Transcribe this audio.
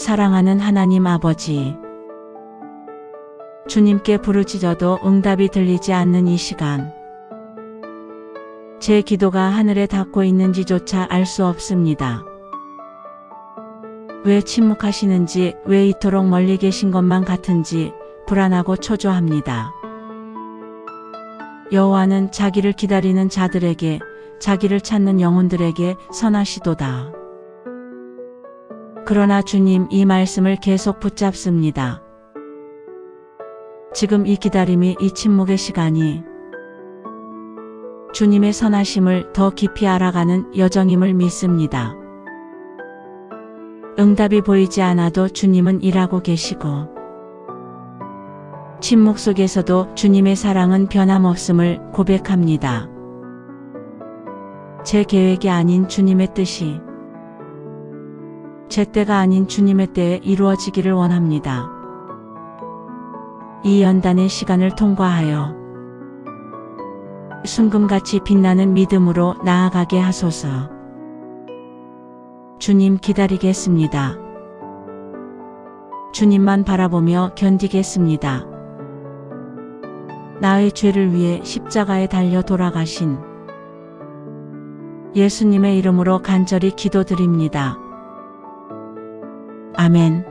사랑하는 하나님 아버지. 주님께 부르짖어도 응답이 들리지 않는 이 시간. 제 기도가 하늘에 닿고 있는지조차 알 수 없습니다. 왜 침묵하시는지, 왜 이토록 멀리 계신 것만 같은지 불안하고 초조합니다. 여호와는 자기를 기다리는 자들에게, 자기를 찾는 영혼들에게 선하시도다. 그러나 주님 이 말씀을 계속 붙잡습니다. 지금 이 기다림이 이 침묵의 시간이 주님의 선하심을 더 깊이 알아가는 여정임을 믿습니다. 응답이 보이지 않아도 주님은 일하고 계시고 침묵 속에서도 주님의 사랑은 변함없음을 고백합니다. 제 계획이 아닌 주님의 뜻이 제 때가 아닌 주님의 때에 이루어지기를 원합니다. 이 연단의 시간을 통과하여 순금같이 빛나는 믿음으로 나아가게 하소서. 주님 기다리겠습니다. 주님만 바라보며 견디겠습니다. 나의 죄를 위해 십자가에 달려 돌아가신 예수님의 이름으로 간절히 기도드립니다. 아멘.